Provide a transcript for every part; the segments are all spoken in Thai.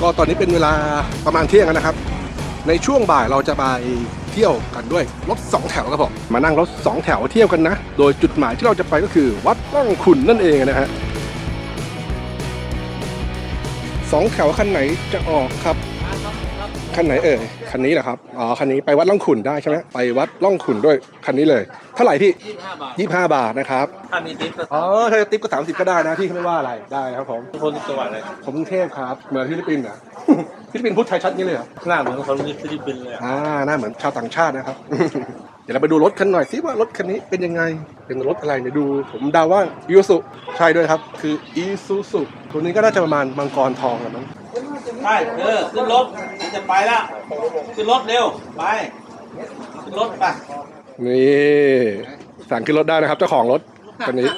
ก็ตอนนี้เป็นเวลาประมาณเที่ยงนะครับ ในช่วงบ่ายเราจะไปเที่ยวกันด้วยรถสองแถวครับผมมานั่งรถสองแถวเที่ยวกันนะ โดยจุดหมายที่เราจะไปก็คือวัดร่องขุนนั่นเองนะฮะสองแถวคันไหนจะออกครับ คันไหนเอ่ยคันนี้เหรอครับอ๋อคันนี้ไปวัดล่องขุนได้ใช่ไหมไปวัดล่องขุนด้วยคันนี้เลยเท่าไหร่พี่25 บาท ยี่ห้าบาทนะครับถ้ามีทิปก็อ๋อถ้าจะติ๊บก็สามสิบก็ได้นะพี่เขาไม่ว่าอะไรได้นะครับผมคนจังหวัดอะไรผมกรุงเทพครับเหมือนฟิลิปปินส์เหรอฟิลิปปินส์พูดไทยชัดงี้เลยเหรอหน้าเหมือนคนฟิลิปปินส์เลยอะอ่าหน้าเหมือนชาวต่างชาตินะครับ เดี๋ยวเราไปดูรถคันหน่อยสิว่ารถคันนี้เป็นยังไงเป็นรถอะไรเนี่ยดู ผมเดาว่าอีซูใช่ด้วยครับ คืออีซูซุตัวนี้ก็น่าจะประมาณมังกรทองนะมั้ง ใช่เออขึ้นรถจะไปละขึ้นรถเร็วไปขึ้นรถไปนี่สั่งขึ้นรถได้นะครับเจ้าของรถคันนี้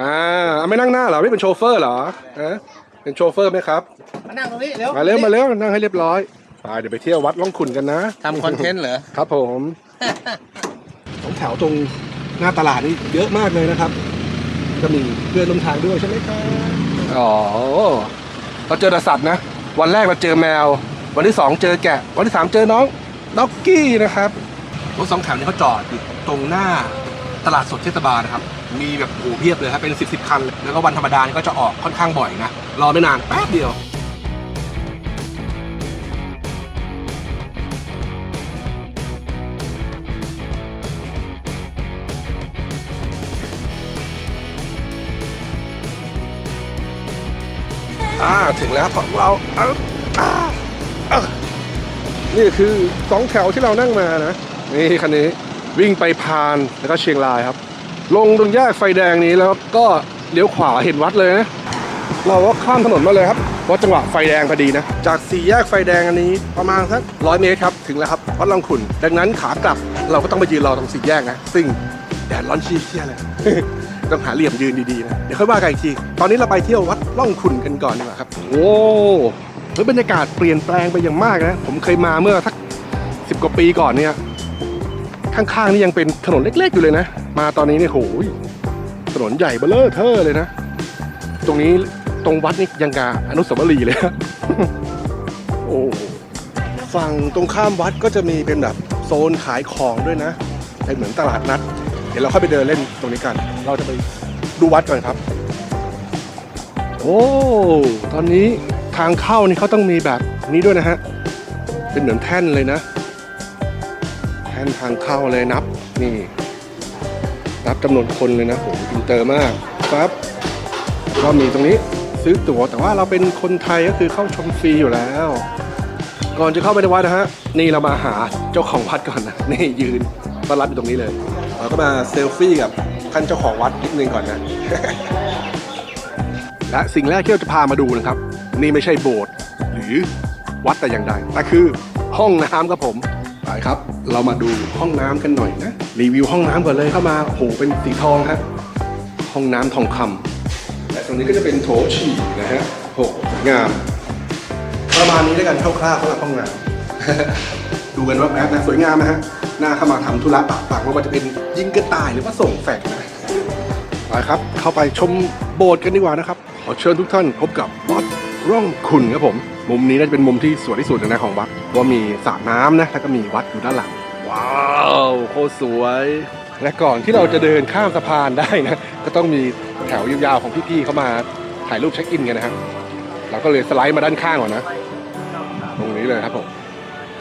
มาเอาไม่นั่งหน้าเหรอไม่เป็นโชเฟอร์เหรอฮะเป็นโชเฟอร์ไหมครับ มานั่งตรงนี้เร็วมาเร็วมาเร็วนั่งให้เรียบร้อยไปเดี๋ยวไปเที่ยววัดล่องขุนกันนะทำคอนเทนต์เหรอครับผมสองแถวตรงหน้าตลาดนี่เยอะมากเลยนะครับ ก็มีเพื่อนร่วมทางด้วยใช่ไหมครับอ๋อเราเจอแต่สัตว์นะ วันแรกเราเจอแมว วันที่สองเจอแกะ วันที่สามเจอน้องด็อกกี้นะครับรถสองแถวนี้เขาจอดอยู่ตรงหน้าตลาดสดเทศบาลนะครับ มีแบบโอ้โหเพียบเลยครับเป็นสิบสิบคัน แล้วก็วันธรรมดานี่ก็จะออกค่อนข้างบ่อยนะ รอไม่นานแป๊บเดียว อ่าถึงแล้วของเราเอาอ่าอะนี่คือสองแถวที่เรานั่งมานะนี่คันนี้วิ่งไปพานแล้วก็เชียงรายครับ ลงตรงแยกไฟแดงนี้แล้วก็เลี้ยวขวาเห็นวัดเลยนะเราก็ข้ามถนนมาเลยครับเพราะจังหวะไฟแดงพอดีนะ จากสี่แยกไฟแดงอันนี้ประมาณสักร้อยเมตรครับถึงแล้วครับวัดลองขุนดังนั้นขากลับเราก็ต้องไปยืนรอตรงสี่แยกนะ ซึ่งแดดร้อนชี้เชี่ยเลย ต้องหาเหลี่ยมยืนดีๆนะ เดี๋ยวค่อยว่ากันอีกที ตอนนี้เราไปเที่ยววัดล่องขุนกันก่อนดีกว่าครับ โอ้เฮ้ยบรรยากาศเปลี่ยนแปลงไปอย่างมากนะ ผมเคยมาเมื่อสักสิบกว่าปีก่อนเนี่ย ข้างๆนี่ยังเป็นถนนเล็ก ๆ อยู่เลยนะ มาตอนนี้เนี่ยโหยถนนใหญ่เบ้อเลอเทอเลยนะ ตรงนี้ตรงวัดนี่ยังกาอนุสาวรีย์เลยโอ้ฝั่งตรงข้ามวัดก็จะมีเป็นแบบโซนขายของด้วยนะเป็นเหมือนตลาดนัด ดี๋ยวเราเข้าไปเดินเล่นตรงนี้กัน เราจะไปดูวัดก่อนครับ โอ้ ตอนนี้ทางเข้านี่เขาต้องมีแบบนี้ด้วยนะฮะ เป็นเหมือนแท่นเลยนะ แท่นทางเข้าเลยนับ นี่ นับจำนวนคนเลยนะโหอินเตอร์มากครับก็มีตรงนี้ซื้อตั๋วแต่ว่าเราเป็นคนไทยก็คือเข้าชมฟรีอยู่แล้ว ก่อนจะเข้าไปในวัดนะฮะ นี่เรามาหาเจ้าของวัดก่อนนะ นี่ยืนต้อนรับอยู่ตรงนี้เลย เราก็มาเซลฟี่กับท่านเจ้าของวัดนิดนึงก่อนนะ และสิ่งแรกที่เราจะพามาดูนะครับ นี่ไม่ใช่โบสถ์หรือวัดแต่อย่างใดแต่คือห้องน้ำครับผมไปครับ เรามาดูห้องน้ำกันหน่อยนะ รีวิวห้องน้ำก่อนเลยเข้ามาโอ้โหเป็นสีทองฮะห้องน้ำทองคำและตรงนี้ก็จะเป็นโถฉี่นะฮะโหสวยงาม ประมาณนี้แล้วกันคร่าวๆสำหรับห้องน้ำดูกันว่าแป๊บนะสวยงามนะฮะ หน้าเข้ามาทำธุระปะปังไม่ว่าจะเป็นยิงกระต่ายหรือว่าส่งแฟกซ์นะไปครับ เข้าไปชมโบสถ์กันดีกว่านะครับ ขอเชิญทุกท่านพบกับวัดร่องขุนครับผม มุมนี้น่าจะเป็นมุมที่สวยที่สุดนะของวัดเพราะว่ามีสระน้ำนะแล้วก็มีวัดอยู่ด้านหลัง ว้าวโคตรสวย และก่อนที่เราจะเดินข้ามสะพานได้นะก็ต้องมีแถวยาวๆของพี่ๆเข้ามาถ่ายรูปเช็คอินกันนะครับเราก็เลยสไลด์มาด้านข้างก่อนนะ ตรงนี้เลยครับผม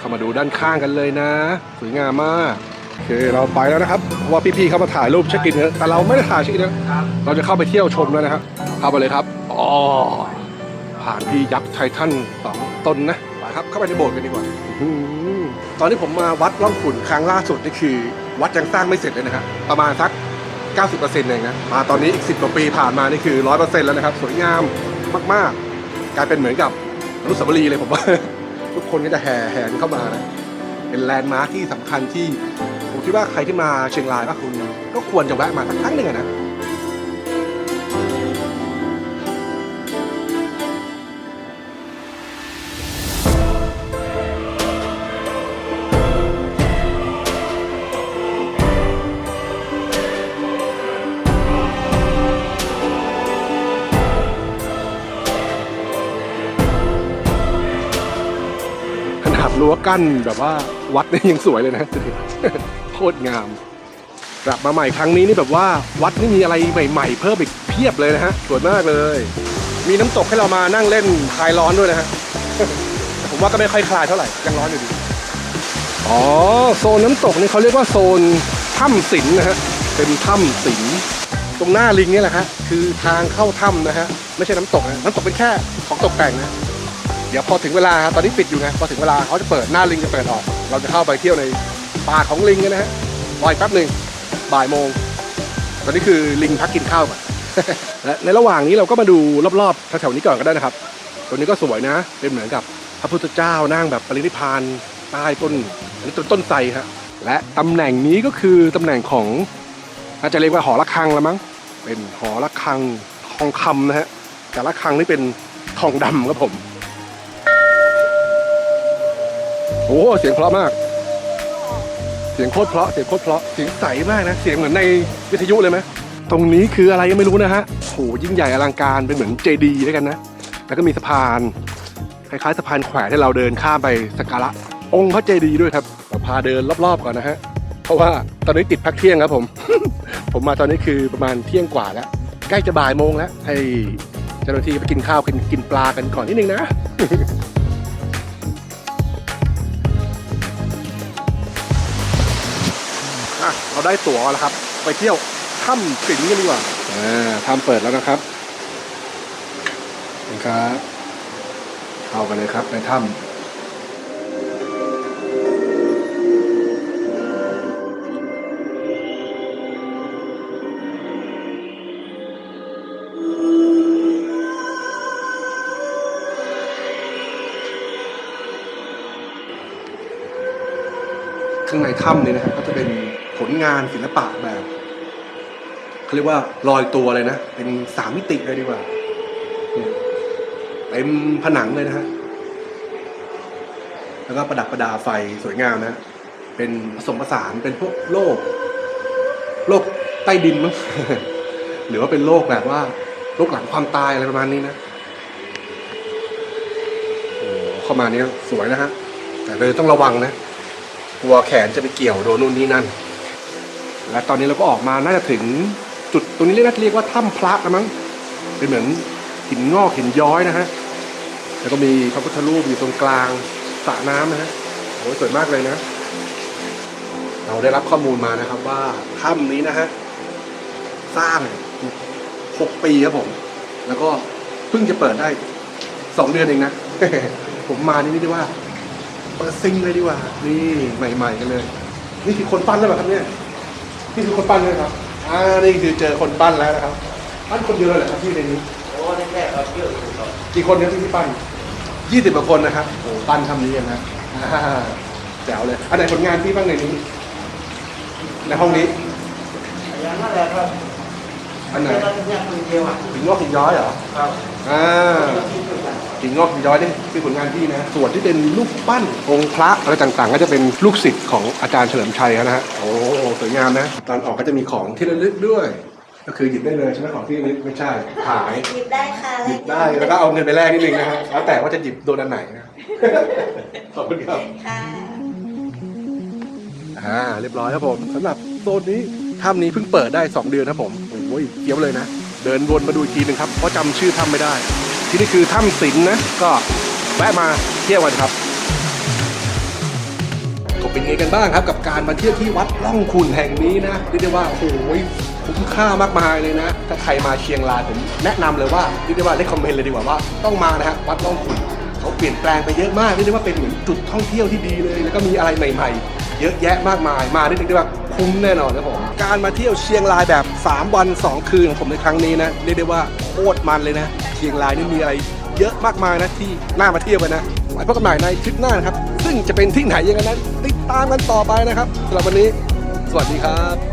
เข้ามาดูด้านข้างกันเลยนะ สวยงามมากโอเคเราไปแล้วนะครับเพราะว่าพี่ๆเขามาถ่ายรูปเช็คอินกันแต่เราไม่ได้ถ่ายเช็คอินนะเราจะเข้าไปเที่ยวชมแล้วนะครับเข้าไปเลยครับอ๋อผ่านพี่ยักษ์ไททันสองตนนะไปครับเข้าไปในโบสถ์กันดีกว่าตอนที่ผมมาวัดร่องขุนครั้งล่าสุดนี่คือ วัดยังสร้างไม่เสร็จเลยนะครับประมาณสัก 90%เองนะมาตอนนี้อีก 10กว่าปีผ่านมานี่คือ 100%แล้วนะครับ สวยงามมากๆ กลายเป็นเหมือนกับอนุสาวรีย์เลยผมว่า ทุกคนก็จะแห่แหนเข้ามานะเป็นแลนด์มาร์คที่สำคัญที่ผมคิดว่าใครที่มาเชียงรายก็คุณก็ควรจะแวะมาสักครั้งหนึ่งนะ วกั้นแบบว่าวัดนี่ยังสวยเลยนะโคตรงามกลับมาใหม่ครั้งนี้นี่แบบว่าวัดนี่มีอะไรใหม่ๆ เพิ่มอีกเพียบเลยนะฮะสวยมากเลย มีน้ำตกให้เรามานั่งเล่นคลายร้อนด้วยนะฮะผมว่าก็ไม่ค่อยคลายเท่าไหร่ยังร้อนอยู่ดีอ๋อโซนน้ำตกนี่เขาเรียกว่าโซนถ้ำสินนะฮะเป็นถ้ำสินตรงหน้าลิงนี่แหละฮะคือทางเข้าถ้ำนะฮะไม่ใช่น้ำตกนะน้ำตกเป็นแค่ของตกแต่งนะ เดี๋ยวพอถึงเวลาครับตอนนี้ปิดอยู่ไงพอถึงเวลาเขาจะเปิดหน้าลิงจะเปิดออก เราจะเข้าไปเที่ยวในป่าของลิงกันนะฮะรออีกแป๊บหนึ่งบ่ายโมง ตอนนี้คือลิงพักกินข้าวก่อนและในระหว่างนี้เราก็มาดูรอบๆแถวๆนี้ก่อนก็ได้นะครับตัวนี้ก็สวยนะ เป็นเหมือนกับพระพุทธเจ้านั่งแบบปรินิพานใต้ต้นอันนี้ต้นต้นไทรฮะและตำแหน่งนี้ก็คือตำแหน่งของน่าจะเรียกว่าหอระฆังละมั้งเป็นหอระฆังทองคำนะฮะแต่ระฆังนี่เป็นทองดำครับผม โอ้เสียงเพราะมาก เสียงโคตรเพราะเสียงโคตรเพราะเสียงใสมากนะ เสียงเหมือนในวิทยุเลยไหมตรงนี้คืออะไรยังไม่รู้นะฮะโหยิ่งใหญ่อลังการเป็นเหมือนเจดีย์ด้วยกันนะ แล้วก็มีสะพานคล้ายๆสะพานแขวนให้เราเดินข้ามไปสักการะองค์พระเจดีย์ด้วยครับเราพาเดินรอบๆก่อนนะฮะเพราะว่าตอนนี้ติดพักเที่ยงครับผม ผมมาตอนนี้คือประมาณเที่ยงกว่าแล้ว ใกล้จะบ่ายโมงแล้วให้เจ้าหน้าที่ไปกินข้าวกินกินปลากันก่อนนิดนึงนะ ได้ตั๋วแล้วครับ ไปเที่ยวถ้ำสิงห์กันดีกว่าอ่าถ้ำเปิดแล้วนะครับนะครับเข้าไปเลยครับในถ้ำข้างในถ้ำเนี่ยนะครับก็จะเป็น ผลงานศิลปะแบบเขาเรียกว่าลอยตัวเลยนะ เป็นสามมิติเลยดีกว่าเต็มผนังเลยนะฮะแล้วก็ประดับประดาไฟสวยงามนะ เป็นผสมผสานเป็นพวกโลก โลกใต้ดินมั้งหรือว่าเป็นโลกแบบว่า โลกหลังความตายอะไรประมาณนี้นะโอ้เข้ามานี่สวยนะฮะแต่เลยต้องระวังนะกลัวแขนจะไปเกี่ยวโดนนู่นนี่นั่น และตอนนี้เราก็ออกมาน่าจะถึงจุดตรงนี้เรียกน่าจะเรียกว่าถ้ำพระนะมั้งเป็นเหมือนหินงอกหินย้อยนะฮะแล้วก็มีพระพุทธรูปอยู่ตรงกลางสระน้ำนะฮะโอ้ยสวยมากเลยนะ เราได้รับข้อมูลมานะครับว่าถ้ำนี้นะฮะสร้างหกปีครับผม แล้วก็เพิ่งจะเปิดได้สองเดือนเองนะ ผมมานี่นี่ได้ว่าเปิดซิงเลยดีกว่า นี่ใหม่ๆกันเลย นี่คือคนปั้นแล้วเหรอครับเนี่ย นี่คือคนปั้นเลยครับ อ่า นี่คือเจอคนปั้นแล้วนะครับ ปั้นคนเดียวเลยเหรอครับที่ในนี้ โอ้ได้แค่ครับเยอะอยู่ครับกี่คนครับที่ปั้นยี่สิบกว่าคนนะครับโอ้ปั้นทำนี้กันนะอ่าแจ๋วเลย อันไหนผลงานพี่บ้างในนี้ ในห้องนี้ อย่างนั้นแหละครับ อันไหนแค่นั้นแค่คนเดียวอะหินงอกหินย้อยเหรอครับอ่าหินงอกหินย้อยนี่คือผลงานพี่นะ ส่วนที่เป็นลูกปั้นองค์พระอะไรต่างๆ ก็จะเป็นลูกศิษย์ของอาจารย์เฉลิมชัยเขานะฮะโอ้สวยงามนะตอนออกก็จะมีของที่ระลึกด้วย ก็คือหยิบได้เลยใช่ไหมของที่ระลึกไม่ใช่ขายหยิบได้ค่ะหยิบได้แล้วก็เอาเงินไปแลกนิดนึงนะฮะแล้วแต่ว่าจะหยิบโดนอันไหนนะขอบคุณครับค่ะอ่าเรียบร้อยครับผมสำหรับโซนนี้ถ้ำนี้เพิ่งเปิดได้ 2 เดือนครับผมโอ้ยเกี้ยวเลยนะ เดินวนมาดูอีกทีหนึงครับเพราะจำชื่อถ้ำไม่ได้ ที่นี่คือถ้ำสินนะก็แวะมาเที่ยวกันครับก็เป็นไงกันบ้างครับ กับการมาเที่ยวที่วัดล่องขุนแห่งนี้นะเรียกได้ว่าโอ้โหคุ้มค่ามากมายเลยนะ ถ้าใครมาเชียงรายผมแนะนำเลยว่าเรียกได้ว่าได้คอมเมนต์เลยดีกว่าว่าต้องมานะฮะวัดล่องขุนเขาเปลี่ยนแปลงไปเยอะมากเรียกได้ว่าเป็นเหมือนจุดท่องเที่ยวที่ดีเลย แล้วก็มีอะไรใหม่ ๆ เยอะแยะมากมายมาได้เรียกได้ว่า คุ้มแน่นอนครับผม การมาเที่ยวเชียงรายแบบ 3 วัน 2 คืนของผมในครั้งนี้นะเรียกได้ว่าโคตรมันเลยนะ เชียงรายนี่มีอะไรเยอะมากมายนะที่น่ามาเที่ยวกันนะไว้พบกันใหม่ในคลิปหน้านะครับ ซึ่งจะเป็นที่ไหนยังไงนั้นติดตามกันต่อไปนะครับสำหรับวันนี้ สวัสดีครับ